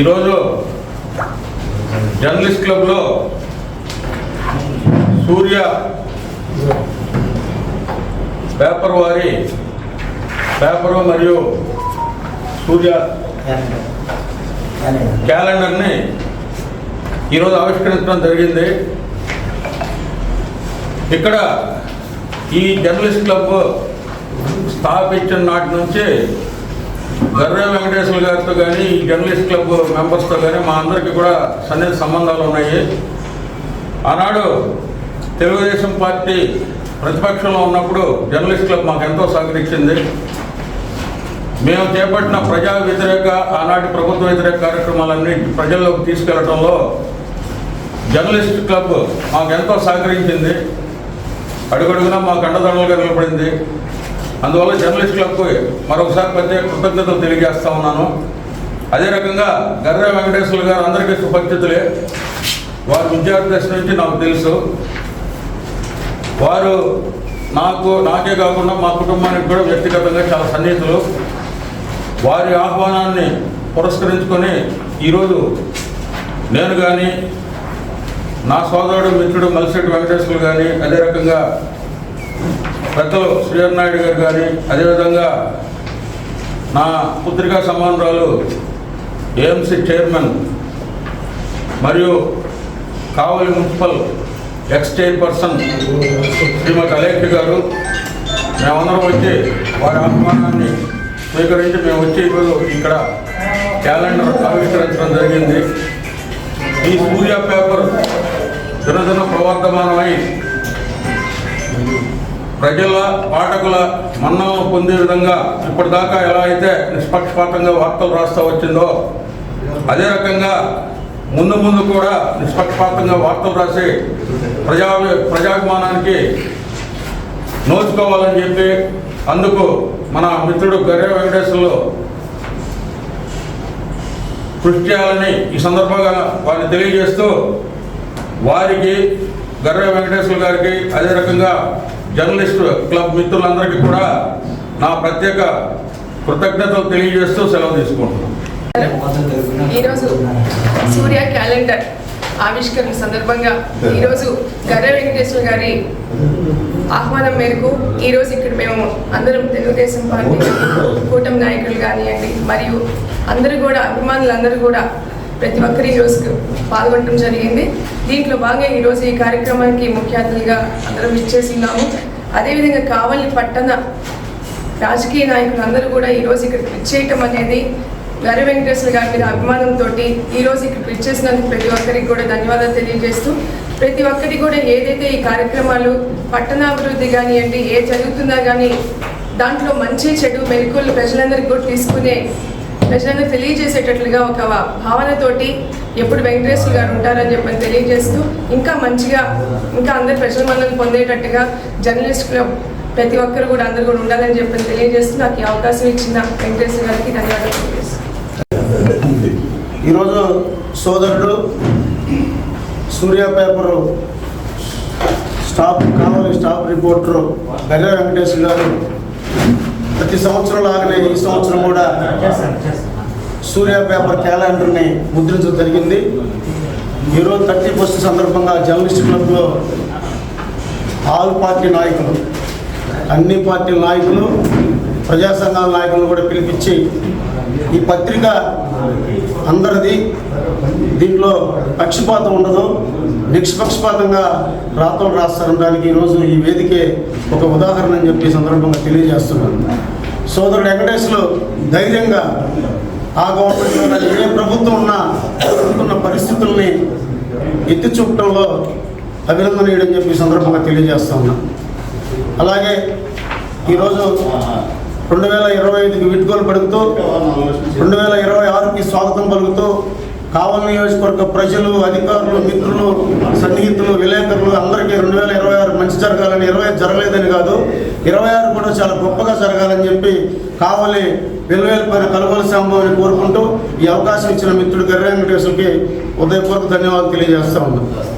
ఈరోజు జర్నలిస్ట్ క్లబ్లో సూర్య పేపర్ వారి పేపరు మరియు సూర్య క్యాలెండర్ని ఈరోజు ఆవిష్కరించడం జరిగింది. ఇక్కడ ఈ జర్నలిస్ట్ క్లబ్ స్థాపించిన నాటి నుంచి గర్ర వెంకటేశ్వర గారితో కానీ ఈ జర్నలిస్ట్ క్లబ్ మెంబర్స్తో కానీ మా అందరికీ కూడా సన్నిహిత సంబంధాలు ఉన్నాయి. ఆనాడు తెలుగుదేశం పార్టీ ప్రతిపక్షంలో ఉన్నప్పుడు జర్నలిస్ట్ క్లబ్ మాకు ఎంతో సహకరించింది. మేము చేపట్టిన ప్రజా వ్యతిరేక ఆనాటి ప్రభుత్వ వ్యతిరేక కార్యక్రమాలన్నీ ప్రజల్లోకి తీసుకెళ్ళడంలో జర్నలిస్ట్ క్లబ్ మాకు ఎంతో సహకరించింది. అడుగడుగునా మాకు అండదండలుగా నిలబడింది. అందువల్ల జర్నలిస్ట్ మరొకసారి ప్రత్యేక కృతజ్ఞతలు తెలియజేస్తా ఉన్నాను. అదే రకంగా గర్ర వెంకటేశ్వర గారు అందరికీ సుపరిచితులే. వారు విద్యార్థి దశ నుంచి నాకు తెలుసు. వారు నాకు నాకే కాకుండా మా కుటుంబానికి కూడా వ్యక్తిగతంగా చాలా సన్నిహితులు. వారి ఆహ్వానాన్ని పురస్కరించుకొని ఈరోజు నేను కానీ నా సోదరుడు మిత్రుడు మలిశెట్టి వెంకటేశ్వరులు కానీ అదే రకంగా పెద్దలు శ్రీహర్ నాయుడు గారు కానీ అదేవిధంగా నా పుత్రికా సమానురాలు ఏఎంసీ చైర్మన్ మరియు Kavali municipal ex chairperson Shrimati Alekhya garu మేమందరం వచ్చి వారి ఆహ్వానాన్ని స్వీకరించి మేము వచ్చి ఈరోజు ఇక్కడ క్యాలెండర్ ఆవిష్కరించడం జరిగింది. ఈ సూర్య పేపర్ దినదిన ప్రవర్ధమానమై ప్రజల పాఠకుల మన్నలను పొందే విధంగా ఇప్పటిదాకా ఎలా అయితే నిష్పక్షపాతంగా వార్తలు రాస్తూ వచ్చిందో అదే రకంగా ముందు ముందు కూడా నిష్పక్షపాతంగా వార్తలు రాసి ప్రజా ప్రజాభిమానానికి నోచుకోవాలని చెప్పి అందుకు మన మిత్రుడు గర్రె వెంకటేశ్వర్లు కృషి చేయాలని ఈ సందర్భంగా వారిని తెలియజేస్తూ వారికి గర్ర వెంకటేశ్వర గారికి అదే రకంగా జర్నలిస్ట్ క్లబ్ మిత్రులందరికీ కూడా నా ప్రత్యేక కృతజ్ఞతలు తెలియజేస్తూ సెలవు తీసుకుంటున్నాను. ఈరోజు సూర్య క్యాలెండర్ ఆవిష్కరణ సందర్భంగా ఈరోజు గర్ర వెంకటేశ్వర గారి ఆహ్వానం మేరకు ఈరోజు ఇక్కడ మేము అందరం తెలుగుదేశం పార్టీ కూటమి నాయకులు కానివ్వండి మరియు అందరూ కూడా అభిమానులు అందరూ కూడా ప్రతి ఒక్కరు ఈరోజు పాల్గొనడం జరిగింది. దీంట్లో భాగంగా ఈరోజు ఈ కార్యక్రమానికి ముఖ్య అతిథిగా అందరం ఇచ్చేసిన్నాము అదేవిధంగా కావలి పట్టణ రాజకీయ నాయకులు అందరూ కూడా ఈరోజు ఇక్కడికి విచ్చేయటం అనేది గరి వెంకటేశ్వర గారి మీద అభిమానంతో ఈరోజు ఇక్కడికి విచ్చేసినందుకు ప్రతి ఒక్కరికి కూడా ధన్యవాదాలు తెలియజేస్తూ ప్రతి ఒక్కటి కూడా ఏదైతే ఈ కార్యక్రమాలు పట్టణాభివృద్ధి కానివ్వండి ఏ జరుగుతుందా కానీ దాంట్లో మంచి చెడు మెలకువలు ప్రజలందరికీ కూడా తీసుకునే ప్రజలందరూ తెలియజేసేటట్లుగా ఒక భావనతోటి ఎప్పుడు వెంకటేశ్వర గారు ఉంటారని చెప్పని తెలియజేస్తూ ఇంకా మంచిగా ఇంకా అందరి ప్రజల మనల్ని పొందేటట్టుగా జర్నలిస్ట్ క్లబ్ ప్రతి ఒక్కరు కూడా అందరూ కూడా ఉండాలని చెప్పని తెలియజేస్తూ నాకు ఈ అవకాశం ఇచ్చిన వెంకటేశ్వర గారికి ధన్యవాదాలు ఈరోజు సోదరుడు Surya paper staff Kavali staff reporter Garra Venkateswara garu ప్రతి సంవత్సరం లాగానే ఈ సంవత్సరం కూడా సూర్య పేపర్ క్యాలెండర్ని ముద్రించడం జరిగింది. ఈరోజు థర్టీ ఫస్ట్ సందర్భంగా జర్నలిస్ట్ క్లబ్లో ఆల్ పార్టీ నాయకులు అన్ని పార్టీల నాయకులు ప్రజా సంఘాల నాయకులను కూడా పిలిపించి ఈ పత్రిక అందరిది దీంట్లో పక్షపాతం ఉండదు. నిష్పక్షపాతంగా రాతలు రాస్తారనడానికి ఈరోజు ఈ వేదికే ఒక ఉదాహరణ అని చెప్పి సందర్భంగా తెలియజేస్తున్నాను. సోదరుడు వెంకటేశ్వరు ధైర్యంగా ఆ గవర్నమెంట్లో ఏ ప్రభుత్వం ఉన్నా ఉన్న పరిస్థితుల్ని ఎత్తి చూపటంలో అభినందనీయుడని చెప్పి సందర్భంగా తెలియజేస్తా అలాగే ఈరోజు రెండు వేల ఇరవై ఐదుకి విడ్గోలు పలుకుతూ రెండు వేల ఇరవై ఆరుకి స్వాగతం పలుకుతూ కావలి నియోజకవర్గ ప్రజలు అధికారులు మిత్రులు సన్నిహితులు విలేకరులు అందరికీ రెండు వేల ఇరవై ఆరు మంచి జరగాలని ఇరవై జరగలేదని కాదు ఇరవై ఆరు కూడా చాలా గొప్పగా జరగాలని చెప్పి కావలి వెలువేలిపోయిన కలుగోలు సంభవాన్ని కోరుకుంటూ ఈ అవకాశం ఇచ్చిన మిత్రుడు గర్ర వెంకటేశ్వరికి ఉదయపూర్వక ధన్యవాదాలు తెలియజేస్తా ఉన్నాను